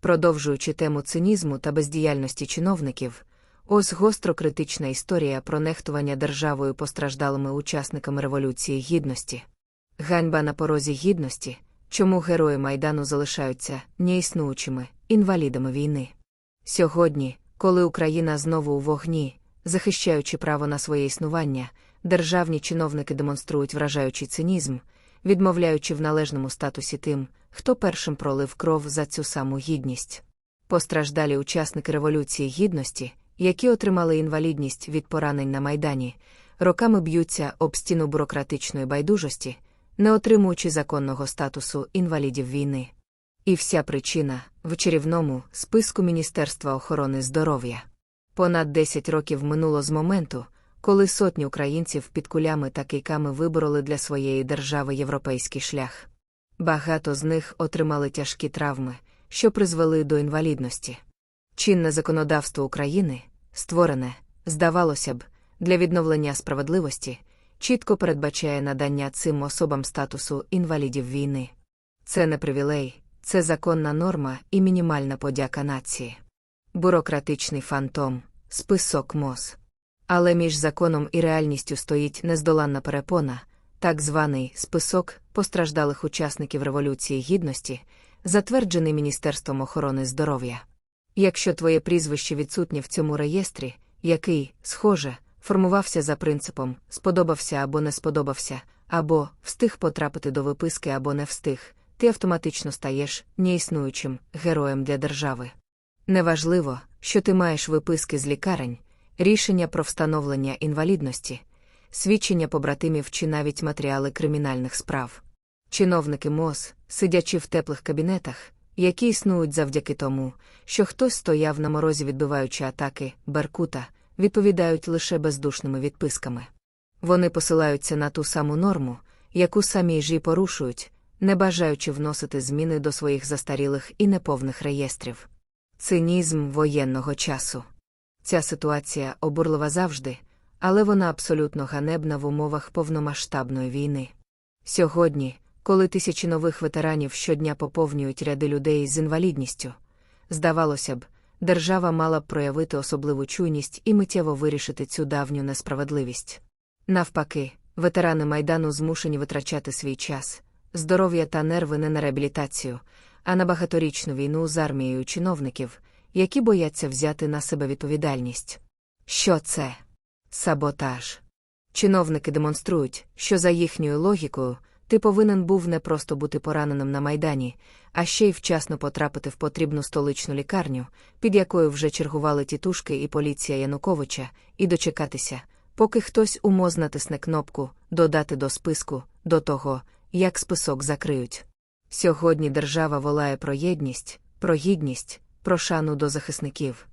Продовжуючи тему цинізму та бездіяльності чиновників, ось гостро критична історія про нехтування державою постраждалими учасниками Революції Гідності. Ганьба на порозі гідності, чому герої Майдану залишаються неіснуючими інвалідами війни. Сьогодні, коли Україна знову у вогні, захищаючи право на своє існування, державні чиновники демонструють вражаючий цинізм, відмовляючи в належному статусі тим, хто першим пролив кров за цю саму гідність. Постраждалі учасники Революції Гідності, які отримали інвалідність від поранень на Майдані, роками б'ються об стіну бюрократичної байдужості, не отримуючи законного статусу інвалідів війни. І вся причина в чарівному списку Міністерства охорони здоров'я. Понад 10 років минуло з моменту, коли сотні українців під кулями та кийками вибороли для своєї держави європейський шлях. Багато з них отримали тяжкі травми, що призвели до інвалідності. Чинне законодавство України, створене, здавалося б, для відновлення справедливості, чітко передбачає надання цим особам статусу інвалідів війни. Це не привілей, це законна норма і мінімальна подяка нації. Бюрократичний фантом, список МОЗ. Але між законом і реальністю стоїть нездоланна перепона, так званий список постраждалих учасників Революції Гідності, затверджений Міністерством охорони здоров'я. Якщо твоє прізвище відсутнє в цьому реєстрі, який, схоже, формувався за принципом сподобався або не сподобався, або встиг потрапити до виписки або не встиг, ти автоматично стаєш неіснуючим героєм для держави. Неважливо, що ти маєш виписки з лікарень, рішення про встановлення інвалідності, свідчення побратимів чи навіть матеріали кримінальних справ. Чиновники МОЗ, сидячи в теплих кабінетах, які існують завдяки тому, що хтось стояв на морозі, відбиваючи атаки, Беркута, відповідають лише бездушними відписками. Вони посилаються на ту саму норму, яку самі ж і порушують, не бажаючи вносити зміни до своїх застарілих і неповних реєстрів. Цинізм воєнного часу. Ця ситуація обурлива завжди, але вона абсолютно ганебна в умовах повномасштабної війни. Сьогодні, коли тисячі нових ветеранів щодня поповнюють ряди людей з інвалідністю, здавалося б, держава мала б проявити особливу чуйність і миттєво вирішити цю давню несправедливість. Навпаки, ветерани майдану змушені витрачати свій час, здоров'я та нерви не на реабілітацію, а на багаторічну війну з армією чиновників, які бояться взяти на себе відповідальність. Що це? Саботаж. Чиновники демонструють, що за їхньою логікою ти повинен був не просто бути пораненим на майдані, а ще й вчасно потрапити в потрібну столичну лікарню, під якою вже чергували тітушки і поліція Януковича, і дочекатися, поки хтось умоз натисне кнопку додати до списку, до того, як список закриють. Сьогодні держава волає про єдність, про гідність, про шану до захисників.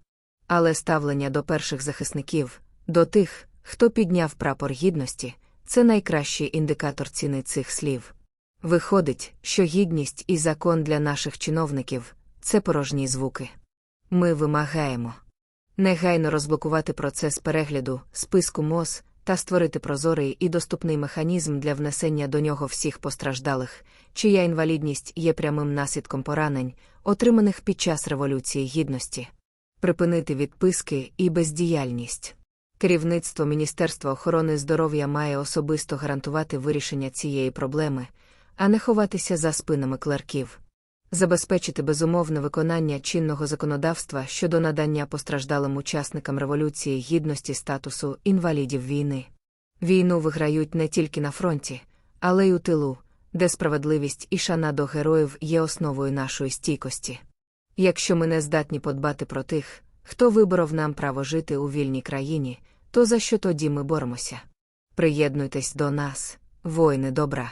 Але ставлення до перших захисників, до тих, хто підняв прапор гідності, це найкращий індикатор ціни цих слів. Виходить, що гідність і закон для наших чиновників це порожні звуки. Ми вимагаємо негайно розблокувати процес перегляду, списку МОЗ та створити прозорий і доступний механізм для внесення до нього всіх постраждалих, чия інвалідність є прямим наслідком поранень, отриманих під час Революції Гідності, припинити відписки і бездіяльність. Керівництво Міністерства охорони здоров'я має особисто гарантувати вирішення цієї проблеми, а не ховатися за спинами клерків, забезпечити безумовне виконання чинного законодавства щодо надання постраждалим учасникам Революції гідності статусу інвалідів війни. Війну виграють не тільки на фронті, але й у тилу, де справедливість і шана до героїв є основою нашої стійкості. Якщо ми не здатні подбати про тих, хто виборов нам право жити у вільній країні, то за що тоді ми боремося? Приєднуйтесь до нас, воїни добра.